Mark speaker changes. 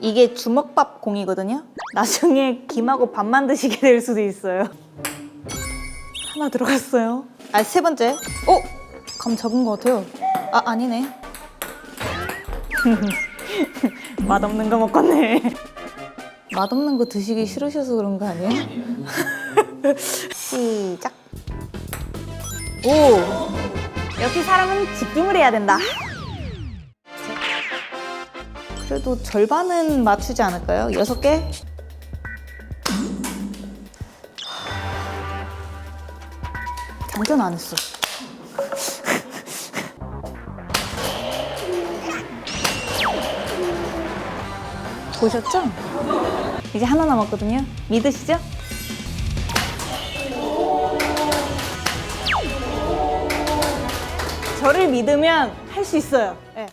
Speaker 1: 이게 주먹밥 공이거든요. 나중에 김하고 밥만 드시게 될 수도 있어요. 하나 들어갔어요. 아, 세 번째. 어? 감 잡은 것 같아요. 아, 아니네. 맛없는 거 먹었네. 맛없는 거 드시기 싫으셔서 그런 거 아니에요? 시작. 오! 역시 사람은 집중을 해야 된다. 그래도 절반은 맞추지 않을까요? 여섯 개? 장전 안 했어. 보셨죠? 이제 하나 남았거든요. 믿으시죠? 저를 믿으면 할 수 있어요. 네.